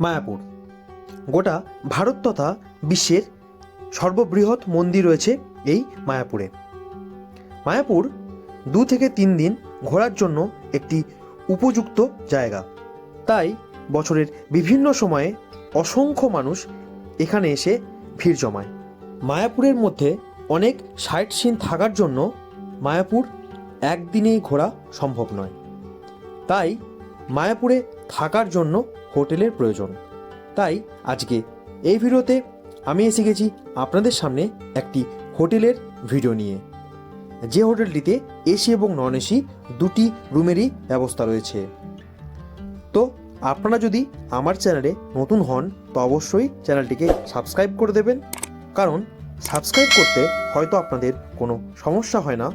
মায়াপুর। গোটা ভারত তথা বিশ্বের সর্ববৃহৎ মন্দির রয়েছে এই মায়াপুরে। মায়াপুর দু থেকে তিন দিন ঘোরার জন্য একটি উপযুক্ত জায়গা। তাই বছরের বিভিন্ন সময়ে অসংখ্য মানুষ এখানে এসে ভিড় জমায়। মায়াপুরের মধ্যে অনেক সাইট সিন থাকার জন্য মায়াপুর একদিনেই ঘোরা সম্ভব নয়। তাই মায়াপুরে থাকার জন্য হোটেলের প্রয়োজন। তাই আজকে এই ভিডিওতে আমি এসে গেছি আপনাদের সামনে একটি হোটেলের ভিডিও নিয়ে। যে হোটেলটিতে এসি এবং নন এসি দুটি রুমেরই ব্যবস্থা রয়েছে। তো আপনারা যদি আমার চ্যানেলে নতুন হন, তো অবশ্যই চ্যানেলটিকে সাবস্ক্রাইব করে দেবেন। কারণ সাবস্ক্রাইব করতে হয়তো আপনাদের কোনো সমস্যা হয় না।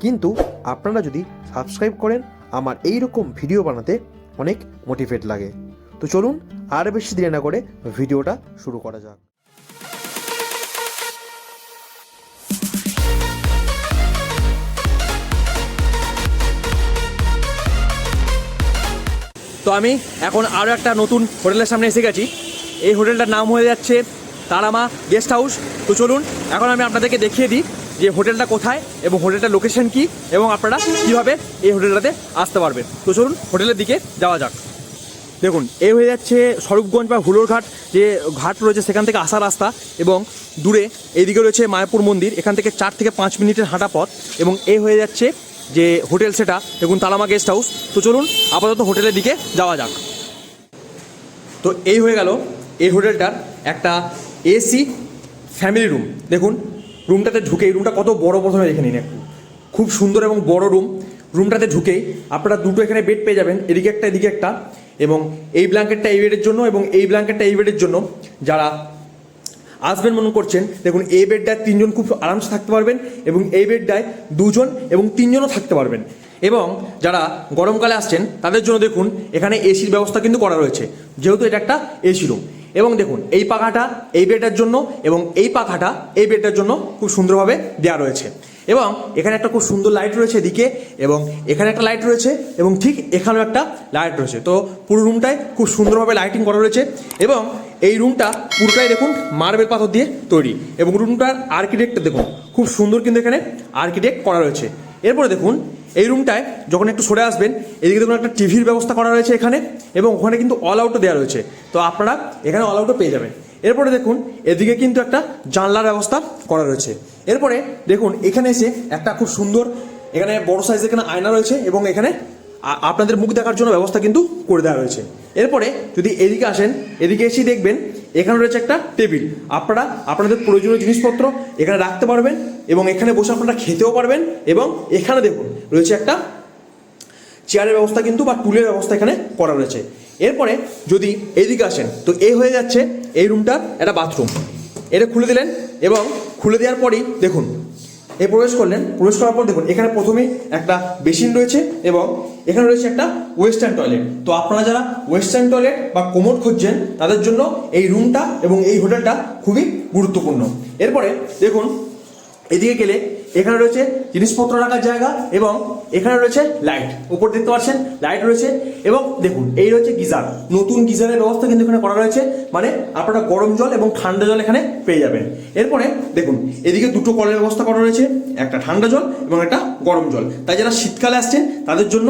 কিন্তু আপনারা যদি সাবস্ক্রাইব করেন, আমার এই রকম ভিডিও বানাতে অনেক মোটিভেট লাগে। তো চলুন আর বেশি দেরি না করে ভিডিওটা শুরু করা যাক। তো আমি এখন আরও একটা নতুন হোটেলের সামনে এসে গেছি। এই হোটেলটার নাম হয়ে যাচ্ছে তারামা গেস্ট হাউস। তো চলুন, এখন আমি আপনাদেরকে দেখিয়ে দিই যে হোটেলটা কোথায় এবং হোটেলটার লোকেশন কি এবং আপনারা কীভাবে এই হোটেলটাতে আসতে পারবেন। তো চলুন, হোটেলের দিকে যাওয়া যাক। দেখুন, এ হয়ে যাচ্ছে স্বরূপগঞ্জ বা হুলোর ঘাট, যে ঘাট রয়েছে সেখান থেকে আসা রাস্তা এবং দূরে এইদিকে রয়েছে মায়াপুর মন্দির, এখান থেকে চার থেকে পাঁচ মিনিটের হাঁটা পথ এবং এ হয়ে যাচ্ছে যে হোটেল সেটা, দেখুন, তালামা গেস্ট হাউস। তো চলুন, আপাতত হোটেলের দিকে যাওয়া যাক। তো এই হয়ে গেল এই হোটেলটার একটা এসি ফ্যামিলি রুম। দেখুন, রুমটাতে ঢুকে রুমটা কত বড় প্রথমে দেখে নিন একটু খুব সুন্দর এবং বড় রুম। রুমটাতে ঢুকেই আপনারা দুটো এখানে বেড পেয়ে যাবেন, এদিকে একটা এদিকে একটা। এবং এই ব্ল্যাঙ্কেটটা এই বেডের জন্য এবং এই ব্ল্যাঙ্কেটটা এই বেডের জন্য যারা আসবেন মনে করছেন, দেখুন, এই বেডটায় তিনজন খুব আরামসে থাকতে পারবেন এবং এই বেডটায় দুজন এবং তিনজনও থাকতে পারবেন। এবং যারা গরমকালে আসছেন, তাদের জন্য দেখুন, এখানে এসির ব্যবস্থা কিন্তু করা রয়েছে। যেহেতু এটা একটা এসি রুম এবং দেখুন, এই পাখাটা এই বেডটার জন্য এবং এই পাখাটা এই বেডটার জন্য খুব সুন্দরভাবে দেওয়া রয়েছে। এবং এখানে একটা খুব সুন্দর লাইট রয়েছে এদিকে, এবং এখানে একটা লাইট রয়েছে, এবং ঠিক এখানেও একটা লাইট রয়েছে। তো পুরো রুমটায় খুব সুন্দরভাবে লাইটিং করা রয়েছে, এবং এই রুমটা পুরোটাই দেখুন মার্বেল পাথর দিয়ে তৈরি। এবং রুমটার আর্কিটেক্ট দেখুন, খুব সুন্দর কিন্তু এখানে আর্কিটেক্ট করা রয়েছে। এরপরে দেখুন, এই রুমটায় যখন একটু সরে আসবেন, এদিকে দেখুন একটা টিভির ব্যবস্থা করা রয়েছে এখানে, এবং ওখানে কিন্তু অল আউটও দেওয়া রয়েছে। তো আপনারা এখানে অল আউটও পেয়ে যাবেন। এরপরে দেখুন, এদিকে কিন্তু একটা জানলার ব্যবস্থা করা রয়েছে। এরপরে দেখুন, এখানে এসে একটা খুব সুন্দর, এখানে বড় সাইজ এখানে আয়না রয়েছে এবং এখানে আপনাদের মুখ দেখার জন্য ব্যবস্থা কিন্তু করে দেওয়া রয়েছে। এরপরে যদি এদিকে আসেন, এদিকে এসেই দেখবেন, এখানে রয়েছে একটা টেবিল। আপনারা, আপনাদের প্রয়োজনীয় জিনিসপত্র এখানে রাখতে পারবেন এবং এখানে বসে আপনারা খেতেও পারবেন এবং এখানে দেখুন, রয়েছে একটা চেয়ারের ব্যবস্থা কিন্তু বা টুলের ব্যবস্থা এখানে করা রয়েছে। এরপরে যদি এইদিকে আসেন, তো এই হয়ে যাচ্ছে এই রুমটা একটা বাথরুম এটা খুলে দিলেন এবং খুলে দেওয়ার পরেই দেখুন, এ প্রবেশ করলেন। প্রবেশ করার পর দেখুন, এখানে প্রথমে একটা বেসিন রয়েছে এবং এখানে রয়েছে একটা ওয়েস্টার্ন টয়লেট তো আপনারা যারা ওয়েস্টার্ন টয়লেট বা কোমর খুঁজছেন, তাদের জন্য এই রুমটা এবং এই হোটেলটা খুবই গুরুত্বপূর্ণ। এরপরে দেখুন এদিকে গেলে এখানে রয়েছে জিনিসপত্র রাখার জায়গা এবং এখানে রয়েছে লাইট। উপর দেখতে পাচ্ছেন, লাইট রয়েছে এবং দেখুন, এই রয়েছে গিজার। নতুন গিজারের ব্যবস্থা কিন্তু এখানে করা রয়েছে মানে আপনারা গরম জল এবং ঠান্ডা জল এখানে পেয়ে যাবেন। এরপরে দেখুন, এদিকে দুটো কলের ব্যবস্থা করা রয়েছে, একটা ঠান্ডা জল এবং একটা গরম জল। তাই যারা শীতকালে আসছেন, তাদের জন্য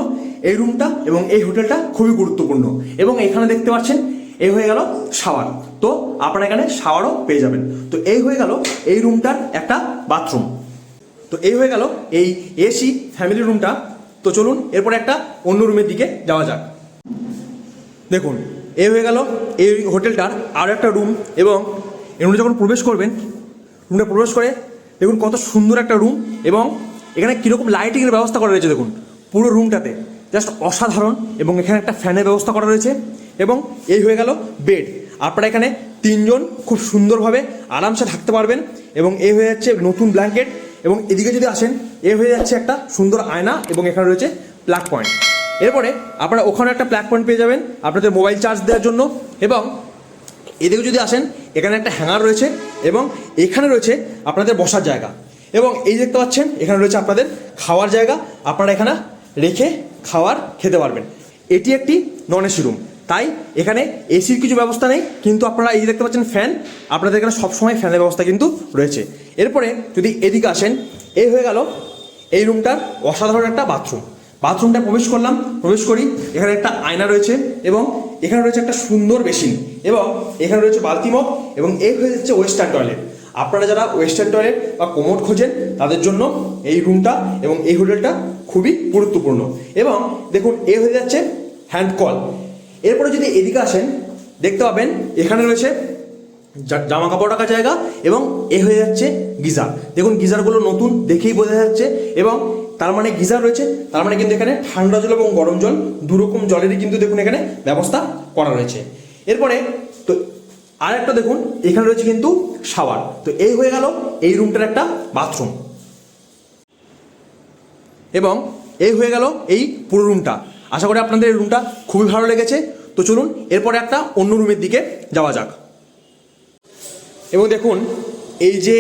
এই রুমটা এবং এই হোটেলটা খুবই গুরুত্বপূর্ণ। এবং এখানে দেখতে পাচ্ছেন এই হয়ে গেল শাওয়ার তো আপনারা এখানে শাওয়ারও পেয়ে যাবেন। তো এই হয়ে গেল এই রুমটার একটা বাথরুম তো এই হয়ে গেল এই এসি ফ্যামিলি রুমটা তো চলুন এরপরে একটা অন্য রুমের দিকে যাওয়া যাক। দেখুন, এই হয়ে গেল এই হোটেলটার আরও একটা রুম এবং মধ্যে যখন প্রবেশ করবেন রুমটা প্রবেশ করে দেখুন কত সুন্দর একটা রুম এবং এখানে কীরকম লাইটিংয়ের ব্যবস্থা করা রয়েছে দেখুন, পুরো রুমটাতে জাস্ট অসাধারণ এবং এখানে একটা ফ্যানের ব্যবস্থা করা রয়েছে এবং এই হয়ে গেল বেড। আপনারা এখানে তিনজন খুব সুন্দরভাবে আরামসে থাকতে পারবেন এবং এই হয়ে যাচ্ছে নতুন ব্ল্যাঙ্কেট এবং এদিকে যদি আসেন, এ হয়ে যাচ্ছে একটা সুন্দর আয়না এবং এখানে রয়েছে প্লাগ পয়েন্ট। এরপরে আপনারা ওখানে একটা প্লাগ পয়েন্ট পেয়ে যাবেন আপনাদের মোবাইল চার্জ দেওয়ার জন্য এবং এদিকে যদি আসেন, এখানে একটা হ্যাঙ্গার রয়েছে এবং এখানে রয়েছে আপনাদের বসার জায়গা। এবং এই দেখতে পাচ্ছেন, এখানে রয়েছে আপনাদের খাওয়ার জায়গা। আপনারা এখানে রেখে খাওয়ার খেতে পারবেন। এটি একটি নন এসি রুম তাই এখানে এসির কিছু ব্যবস্থা নেই, কিন্তু আপনারা এই যে দেখতে পাচ্ছেন ফ্যান আপনাদের এখানে সবসময় ফ্যানের ব্যবস্থা কিন্তু রয়েছে। এরপরে যদি এদিকে আসেন এই হয়ে গেল এই রুমটার অসাধারণ একটা বাথরুম বাথরুমটা প্রবেশ করলাম, প্রবেশ করি, এখানে একটা আয়না রয়েছে এবং এখানে রয়েছে একটা সুন্দর বেসিন এবং এখানে রয়েছে বালতি মগ এবং এই হয়ে যাচ্ছে ওয়েস্টার্ন টয়লেট। আপনারা যারা ওয়েস্টার্ন টয়লেট বা কোমোড খোঁজেন, তাদের জন্য এই রুমটা এবং এই হোটেলটা খুবই গুরুত্বপূর্ণ। এবং দেখুন, এ হয়ে যাচ্ছে হ্যান্ড কল এরপরে যদি এদিকে আসেন, দেখতে পাবেন এখানে রয়েছে জামা কাপড় রাখার জায়গা এবং এ হয়ে যাচ্ছে গিজার। দেখুন, গিজারগুলো নতুন দেখেই বোঝা যাচ্ছে এবং তার মানে গিজার রয়েছে, তার মানে কিন্তু এখানে ঠান্ডা জল এবং গরম জল, দুরকম জলেরই কিন্তু দেখুন এখানে ব্যবস্থা করা রয়েছে। এরপরে তো আর একটা দেখুন, এখানে রয়েছে কিন্তু শাওয়ার। তো এই হয়ে গেল এই রুমটার একটা বাথরুম। এবং এই হয়ে গেল এই পুরো রুমটা। আশা করি আপনাদের এই রুমটা খুবই ভালো লেগেছে। তো চলুন, এরপরে একটা অন্য রুমের দিকে যাওয়া যাক। এবং দেখুন, এই যে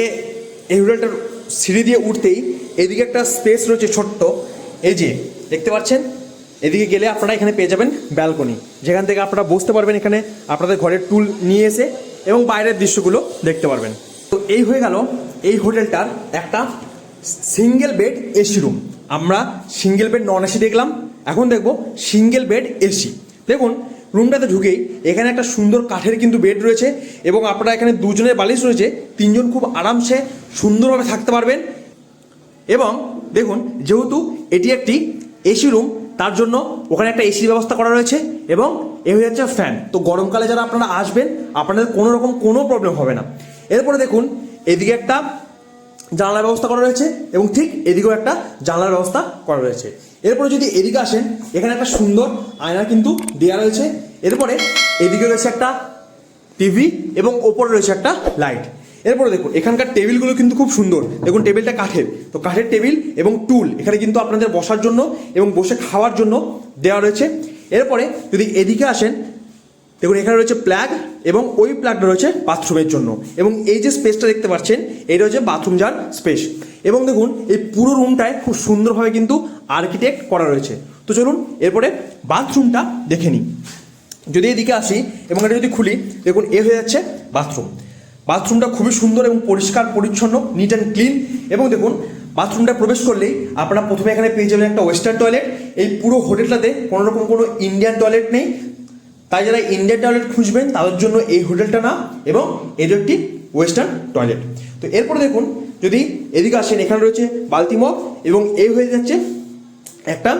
এই হোটেলটার সিঁড়ি দিয়ে উঠতেই এদিকে একটা স্পেস রয়েছে ছোট্ট। এই যে, দেখতে পাচ্ছেন? এদিকে গেলে আপনারা এখানে পেয়ে যাবেন ব্যালকনি যেখান থেকে আপনারা বসতে পারবেন এখানে, আপনাদের ঘরের টুল নিয়ে এসে এবং বাইরের দৃশ্যগুলো দেখতে পারবেন। তো এই হয়ে গেল এই হোটেলটার একটা সিঙ্গেল বেড এসি রুম আমরা সিঙ্গেল বেড নন এসি দেখলাম, এখন দেখব সিঙ্গেল বেড এসি দেখুন রুমটাতে ঢুকেই এখানে একটা সুন্দর কাঠের কিন্তু বেড রয়েছে এবং আপনারা এখানে দুজনের বালিশ রয়েছে, তিনজন খুব আরামসে সুন্দরভাবে থাকতে পারবেন। এবং দেখুন, যেহেতু এটি একটি এসি রুম তার জন্য ওখানে একটা এসির ব্যবস্থা করা রয়েছে এবং এ হয়ে যাচ্ছে ফ্যান তো গরমকালে যারা আপনারা আসবেন, আপনাদের কোনো রকম কোনো প্রবলেম হবে না। এরপরে দেখুন, এদিকে একটা জানলার ব্যবস্থা করা রয়েছে এবং ঠিক এদিকেও একটা জানলার ব্যবস্থা করা রয়েছে। এরপরে যদি এদিকে আসেন, এখানে একটা সুন্দর আয়না কিন্তু দেওয়া রয়েছে। এরপরে এদিকে রয়েছে একটা টিভি এবং ওপরে রয়েছে একটা লাইট এরপরে দেখুন, এখানকার টেবিলগুলো কিন্তু খুব সুন্দর। দেখুন, টেবিলটা কাঠের। তো কাঠের টেবিল এবং টুল, এখানে কিন্তু আপনাদের বসার জন্য এবং বসে খাওয়ার জন্য দেওয়া রয়েছে। এরপরে যদি এদিকে আসেন, দেখুন, এখানে রয়েছে প্লাগ এবং ওই প্ল্যাগটা রয়েছে বাথরুমের জন্য। এবং এই যে স্পেসটা দেখতে পাচ্ছেন, এটা হচ্ছে বাথরুম যার স্পেস। এবং দেখুন, এই পুরো রুমটায় খুব সুন্দরভাবে কিন্তু আর্কিটেক্ট করা রয়েছে। তো চলুন, এরপরে বাথরুমটা দেখে নিই। যদি এদিকে আসি এবং এটা যদি খুলি, দেখুন, এ হয়ে যাচ্ছে বাথরুম। বাথরুমটা খুবই সুন্দর এবং পরিষ্কার, পরিচ্ছন্ন নিট অ্যান্ড ক্লিন এবং দেখুন বাথরুমটা প্রবেশ করলেই আপনারা প্রথমে এখানে পেয়ে যাবেন একটা ওয়েস্টার্ন টয়লেট এই পুরো হোটেলটাতে কোনো রকম কোনো ইন্ডিয়ান টয়লেট নেই। তাই যারা ইন্ডিয়ান টয়লেট খুঁজবেন, তাদের জন্য এই হোটেলটা না এবং এটা একটি ওয়েস্টার্ন টয়লেট তো এরপরে দেখুন, যদি এদিকে আসেন, এখানে রয়েছে বালতি মগ এবং এই হয়ে যাচ্ছে একটা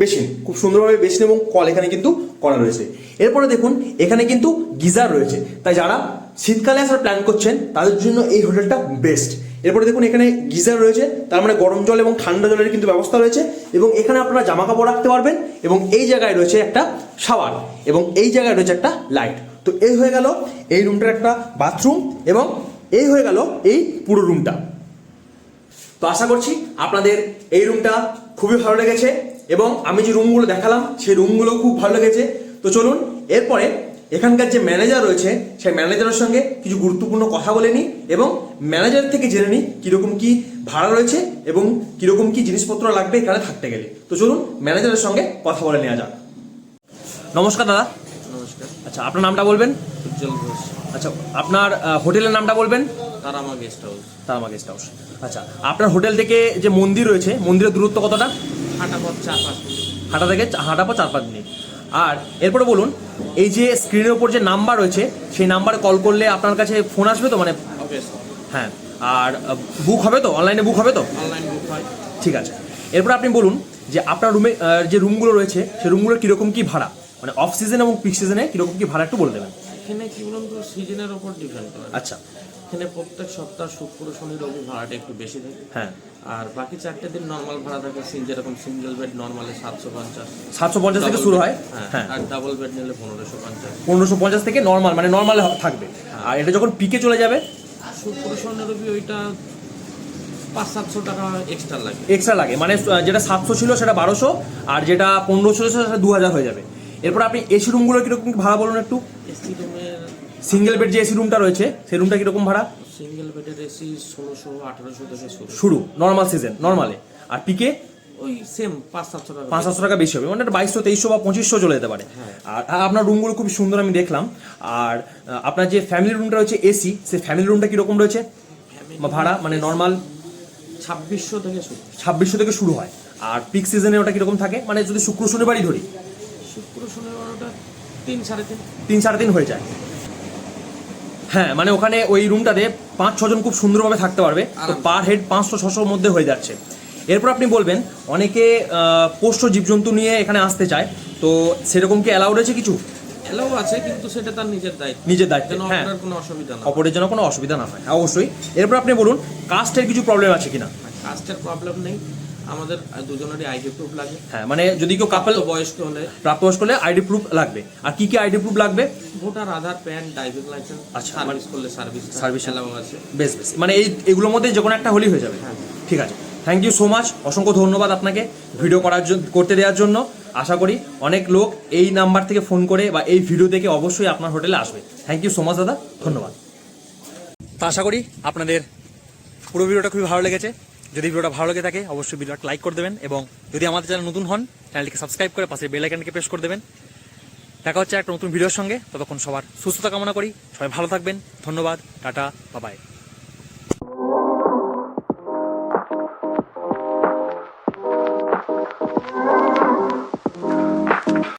বেসিন। খুব সুন্দরভাবে বেসিন এবং কল এখানে কিন্তু করা রয়েছে। এরপরে দেখুন, এখানে কিন্তু গিজার রয়েছে। তাই যারা শীতকালে আসার প্ল্যান করছেন, তাদের জন্য এই হোটেলটা বেস্ট এরপরে দেখুন, এখানে গিজার রয়েছে, তার মানে গরম জল এবং ঠান্ডা জলের কিন্তু ব্যবস্থা রয়েছে, এবং এখানে আপনারা জামা কাপড় রাখতে পারবেন, এবং এই জায়গায় রয়েছে একটা শাওয়ার এবং এই জায়গায় রয়েছে একটা লাইট তো এই হয়ে গেল এই রুমটার একটা বাথরুম এবং এই হয়ে গেল এই পুরো রুমটা তো আশা করছি আপনাদের এই রুমটা খুবই ভালো লেগেছে, এবং আমি যে রুমগুলো দেখালাম, সেই রুমগুলো খুব ভালো লেগেছে। তো চলুন, এরপরে এখানকার যে ম্যানেজার রয়েছে সেই ম্যানেজারের সঙ্গে কিছু গুরুত্বপূর্ণ কথা বলে নিই এবং ম্যানেজার থেকে জেনে নিই কীরকম কি ভাড়া রয়েছে এবং কীরকম কি জিনিসপত্র লাগবে এখানে থাকতে গেলে। তো চলুন ম্যানেজারের সঙ্গে কথা বলে নেওয়া যাক। নমস্কার দাদা। নমস্কার। আচ্ছা আপনার নামটা বলবেন? উজ্জ্বল ঘোষ। আচ্ছা আপনার হোটেলের নামটা বলবেন? Tarama guest house. Tarama guest house. আচ্ছা আপনার হোটেল থেকে যে মন্দির রয়েছে মন্দিরের দূরত্ব কতটা? হাটাপথ চার পাঁচ হাঁটা থেকে হাঁটা পর চার পাঁচ মিনিট। আর এরপরে বলুন এই যে স্ক্রিনের উপর যে নাম্বার রয়েছে সেই নাম্বারে কল করলে আপনার কাছে ফোন আসবে তো? মানে হ্যাঁ আর বুক হবে তো? অনলাইনে বুক হবে তো? অনলাইন বুক হয়। ঠিক আছে। এরপর আপনি বলুন যে আপনার রুমে যে রুমগুলো রয়েছে সেই রুমগুলো কীরকম কী ভাড়া? মানে অফ সিজন এবং পিক সিজনে কীরকম কী ভাড়া একটু বলে দেবেন। এখানে কি বলুন তো সিজনের ওপর ডিপেন্ড করে। আচ্ছা। এখানে প্রত্যেক সপ্তাহ শুক্র শনি রবি ভাড়াটা একটু বেশি থাকে। হ্যাঁ। আর বাকি চারটে দিন নর্মাল ভাড়া থাকে যেরকম সিঙ্গেল বেড নর্মালে সাতশো পঞ্চাশ। সাতশো পঞ্চাশ থেকে শুরু হয়? হ্যাঁ হ্যাঁ। আর ডাবল বেড নিলে পনেরোশো পঞ্চাশ। পনেরোশো পঞ্চাশ থেকে নর্মাল মানে নর্মাল থাকবে। আর এটা যখন পিকে চলে যাবে? শুক্র শনি রবি ওইটা পাঁচ সাতশো টাকা এক্সট্রা লাগে। এক্সট্রা লাগে। মানে যেটা সাতশো ছিল সেটা বারোশো আর যেটা পনেরোশো ছিল সেটা দু হাজার হয়ে যাবে। এরপর আপনি এসি রুমগুলো কীরকম ভাড়া বলুন একটু? এসি রুমের সিঙ্গেল বেড যে এসি রুমটা রয়েছে সেই রুমটা কীরকম ভাড়া? সিঙ্গেল বেডের এসি ষোলোশো আঠারোশো থেকে শুরু নর্মাল সিজন নর্মালে আর পিকে ওই সেম পাঁচ সাতশো টাকা। পাঁচ সাতশো টাকা বেশি হবে। মানে বাইশশো তেইশশো বা পঁচিশশো চলে যেতে পারে। হ্যাঁ। আর আর আপনার রুমগুলো খুব সুন্দর আমি দেখলাম। আর আপনার যে ফ্যামিলি রুমটা রয়েছে এসি সেই ফ্যামিলি রুমটা কীরকম রয়েছে? ভাড়া মানে নর্মাল ছাব্বিশশো থেকে শুরু। ছাব্বিশশো থেকে শুরু হয়। আর পিক সিজনে ওটা কীরকম থাকে? মানে যদি শুক্র শনিবারই ধরি। শুক্র শনিবার ওটা তিন সাড়ে তিন। তিন সাড়ে তিন হয়ে যায়। হ্যাঁ মানে ওখানে ওই রুমটাতে পাঁচ ছজন খুব সুন্দরভাবে থাকতে পারবে। তো পার হেড পাঁচশো ছশোর মধ্যে হয়ে যাচ্ছে। এরপর আপনি বলবেন অনেকে পোষ্য জীবজন্তু নিয়ে এখানে আসতে চায়। তো সেরকম কি অ্যালাউ রয়েছে কিছু? এলাও আছে কিন্তু সেটা তার নিজের দায়িত্ব। নিজের দায়িত্বে হ্যাঁ। কোনো অসুবিধা না অপরের জন্য কোনো অসুবিধা না হয় হ্যাঁ, অবশ্যই। এরপর আপনি বলুন কাস্টের কিছু প্রবলেম আছে কিনা? কাস্টের প্রবলেম নেই। আমাদের দুজনেরই আইডি প্রুফ লাগে। হ্যাঁ মানে যদি কেউ কাপল বয়স্ক হলে। প্রাপ্তবয়স্ক হলে আইডি প্রুফ লাগবে। আর কি কি আইডি প্রুফ লাগবে? Voter Aadhaar PAN driving licence আচ্ছা, সার্ভিস করলে সার্ভিস সার্ভিস আছে। বেশ বেশ। মানে এই এগুলোর মধ্যে যে কোনো একটা হলেই হয়ে যাবে। হ্যাঁ। ঠিক আছে। থ্যাংক ইউ সো মাচ অসংখ্য ধন্যবাদ আপনাকে ভিডিও করার জন্য করতে দেওয়ার জন্য। আশা করি অনেক লোক এই নাম্বার থেকে ফোন করে বা এই ভিডিও দেখে অবশ্যই আপনার হোটেলে আসবে। থ্যাংক ইউ সো মাচ দাদা। ধন্যবাদ। তা আশা করি আপনাদের পুরো ভিডিওটা খুবই ভালো লেগেছে। যদি ভিডিওটা ভালো লেগে থাকে অবশ্যই ভিডিওটা লাইক করে দেবেন এবং যদি আমাদের চ্যানেল নতুন হন চ্যানেলটিকে সাবস্ক্রাইব করে পাশে বেল আইকনকে প্রেস করে দেবেন। দেখা হচ্ছে একটা নতুন ভিডিওর সঙ্গে। ততক্ষণ সবার সুস্থতা কামনা করি। সবাই ভালো থাকবেন। ধন্যবাদ। টাটা। বাবাই